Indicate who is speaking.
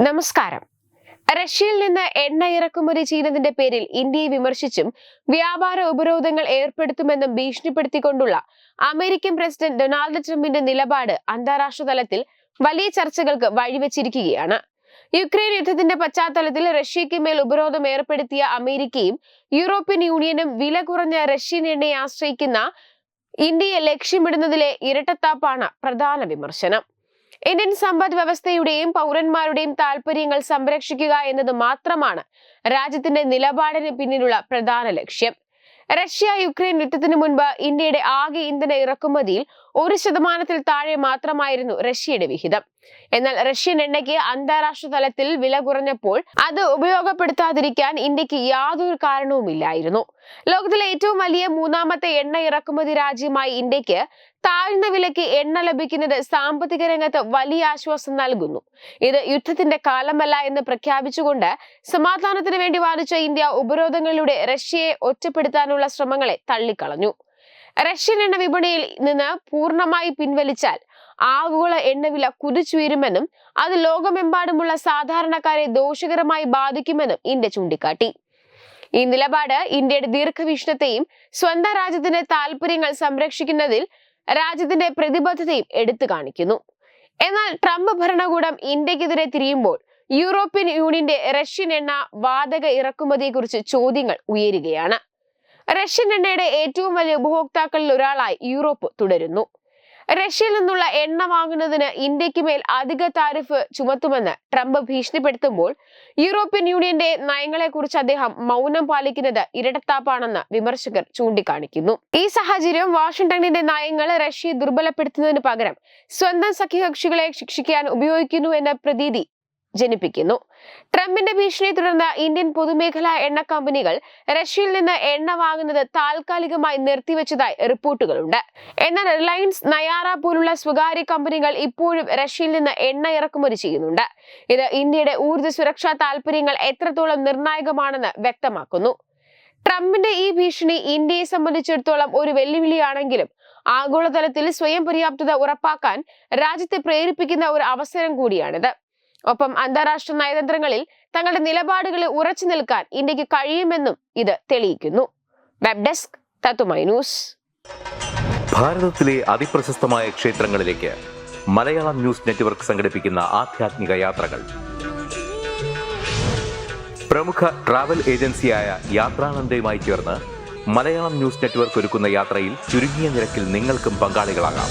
Speaker 1: നമസ്കാരം. റഷ്യയിൽ നിന്ന് എണ്ണ ഇറക്കുമതി ചെയ്യുന്നതിന്റെ പേരിൽ ഇന്ത്യയെ വിമർശിച്ചും വ്യാപാര ഉപരോധങ്ങൾ ഏർപ്പെടുത്തുമെന്നും ഭീഷണിപ്പെടുത്തിക്കൊണ്ടുള്ള അമേരിക്കൻ പ്രസിഡന്റ് ഡൊണാൾഡ് ട്രംപിന്റെ നിലപാട് അന്താരാഷ്ട്ര തലത്തിൽ വലിയ ചർച്ചകൾക്ക് വഴിവെച്ചിരിക്കുകയാണ്. യുക്രൈൻ യുദ്ധത്തിന്റെ പശ്ചാത്തലത്തിൽ റഷ്യയ്ക്ക് മേൽ ഉപരോധം ഏർപ്പെടുത്തിയ അമേരിക്കയും യൂറോപ്യൻ യൂണിയനും വില കുറഞ്ഞ റഷ്യൻ എണ്ണയെ ആശ്രയിക്കുന്ന ഇന്ത്യയെ ലക്ഷ്യമിടുന്നതിലെ ഇരട്ടത്താപ്പാണ് പ്രധാന വിമർശനം. ഇന്ത്യൻ സമ്പദ് വ്യവസ്ഥയുടെയും പൗരന്മാരുടെയും താൽപര്യങ്ങൾ സംരക്ഷിക്കുക എന്നത് മാത്രമാണ് രാജ്യത്തിന്റെ നിലപാടിന് പിന്നിലുള്ള പ്രധാന ലക്ഷ്യം. റഷ്യ യുക്രൈൻ യുദ്ധത്തിന് മുൻപ് ഇന്ത്യയുടെ ആകെ ഇന്ധന ഇറക്കുമതിയിൽ ഒരു ശതമാനത്തിൽ താഴെ മാത്രമായിരുന്നു റഷ്യയുടെ വിഹിതം. എന്നാൽ റഷ്യൻ എണ്ണയ്ക്ക് അന്താരാഷ്ട്ര തലത്തിൽ വില കുറഞ്ഞപ്പോൾ അത് ഉപയോഗപ്പെടുത്താതിരിക്കാൻ ഇന്ത്യയ്ക്ക് യാതൊരു കാരണവുമില്ലായിരുന്നു. ലോകത്തിലെ ഏറ്റവും വലിയ മൂന്നാമത്തെ എണ്ണ ഇറക്കുമതി രാജ്യമായി ഇന്ത്യയ്ക്ക് താഴ്ന്ന വിലയ്ക്ക് എണ്ണ ലഭിക്കുന്നത് സാമ്പത്തിക രംഗത്ത് വലിയ ആശ്വാസം നൽകുന്നു. ഇത് യുദ്ധത്തിന്റെ കാലമല്ല എന്ന് പ്രഖ്യാപിച്ചുകൊണ്ട് സമാധാനത്തിന് വേണ്ടി വാദിച്ച ഇന്ത്യ ഉപരോധങ്ങളിലൂടെ റഷ്യയെ ഒറ്റപ്പെടുത്താനുള്ള ശ്രമങ്ങളെ തള്ളിക്കളഞ്ഞു. റഷ്യൻ എണ്ണ വിപണിയിൽ നിന്ന് പൂർണമായി പിൻവലിച്ചാൽ ആഗോള എണ്ണവില കുതിച്ചുയരുമെന്നും അത് ലോകമെമ്പാടുമുള്ള സാധാരണക്കാരെ ദോഷകരമായി ബാധിക്കുമെന്നും ഇന്ത്യ ചൂണ്ടിക്കാട്ടി. ഈ നിലപാട് ഇന്ത്യയുടെ ദീർഘവീക്ഷണത്തെയും സ്വന്തം രാജ്യത്തിന്റെ താല്പര്യങ്ങൾ സംരക്ഷിക്കുന്നതിൽ രാജ്യത്തിന്റെ പ്രതിബദ്ധതയും എടുത്തു കാണിക്കുന്നു. എന്നാൽ ട്രംപ് ഭരണകൂടം ഇന്ത്യക്കെതിരെ തിരിയുമ്പോൾ യൂറോപ്യൻ യൂണിയന്റെ റഷ്യൻ എണ്ണ വാതക ഇറക്കുമതിയെക്കുറിച്ച് ചോദ്യങ്ങൾ ഉയരുകയാണ്. റഷ്യൻ എണ്ണയുടെ ഏറ്റവും വലിയ ഉപഭോക്താക്കളിൽ ഒരാളായി യൂറോപ്പ് തുടരുന്നു. റഷ്യയിൽ നിന്നുള്ള എണ്ണ വാങ്ങുന്നതിന് ഇന്ത്യയ്ക്ക് മേൽ അധിക താരിഫ് ചുമത്തുമെന്ന് ട്രംപ് ഭീഷണിപ്പെടുത്തുമ്പോൾ യൂറോപ്യൻ യൂണിയന്റെ നയങ്ങളെക്കുറിച്ച് അദ്ദേഹം മൗനം പാലിക്കുന്നത് ഇരട്ടത്താപ്പാണെന്ന് വിമർശകർ ചൂണ്ടിക്കാണിക്കുന്നു. ഈ സാഹചര്യം വാഷിംഗ്ടണിന്റെ നയങ്ങൾ റഷ്യയെ ദുർബലപ്പെടുത്തുന്നതിന് പകരം സ്വന്തം സഖ്യകക്ഷികളെ ശിക്ഷിക്കാൻ ഉപയോഗിക്കുന്നു എന്ന പ്രതീതി ജനിപ്പിക്കുന്നു. ട്രംപിന്റെ ഭീഷണിയെ തുടർന്ന് ഇന്ത്യൻ പൊതുമേഖലാ എണ്ണ കമ്പനികൾ റഷ്യയിൽ നിന്ന് എണ്ണ വാങ്ങുന്നത് താൽക്കാലികമായി നിർത്തിവെച്ചതായി റിപ്പോർട്ടുകളുണ്ട്. എന്നാൽ റിലയൻസ് നയാറ പോലുള്ള സ്വകാര്യ കമ്പനികൾ ഇപ്പോഴും റഷ്യയിൽ നിന്ന് എണ്ണ ഇറക്കുമതി ചെയ്യുന്നുണ്ട്. ഇത് ഇന്ത്യയുടെ ഊർജ സുരക്ഷാ താൽപര്യങ്ങൾ എത്രത്തോളം നിർണായകമാണെന്ന് വ്യക്തമാക്കുന്നു. ട്രംപിന്റെ ഈ ഭീഷണി ഇന്ത്യയെ സംബന്ധിച്ചിടത്തോളം ഒരു വെല്ലുവിളിയാണെങ്കിലും ആഗോളതലത്തിൽ സ്വയം പര്യാപ്തത ഉറപ്പാക്കാൻ രാജ്യത്തെ പ്രേരിപ്പിക്കുന്ന ഒരു അവസരം കൂടിയാണിത്. ഒപ്പം അന്താരാഷ്ട്ര നയതന്ത്രങ്ങളിൽ തങ്ങളുടെ നിലപാടുകളിൽ ഉറച്ചു നിൽക്കാൻ ഇന്ത്യയ്ക്ക് കഴിയുമെന്നും ഇത് തെളിയിക്കുന്നു. വെബ് ഡെസ്ക് തത്തുമൈ ന്യൂസ്
Speaker 2: ഭാരതത്തിലെ അതിപ്രശസ്തമായ ക്ഷേത്രങ്ങളിലേക്ക് മലയാളം ന്യൂസ് നെറ്റ്വർക്ക് സംഘടിപ്പിക്കുന്ന ആധ്യാത്മിക യാത്രകൾ. പ്രമുഖ ട്രാവൽ ഏജൻസിയായ യാത്രാനന്ദയുമായി ചേർന്ന് മലയാളം ന്യൂസ് നെറ്റ്വർക്ക് ഒരുക്കുന്ന യാത്രയിൽ ചുരുങ്ങിയ നിരക്കിൽ നിങ്ങൾക്കും പങ്കാളികളാകാം.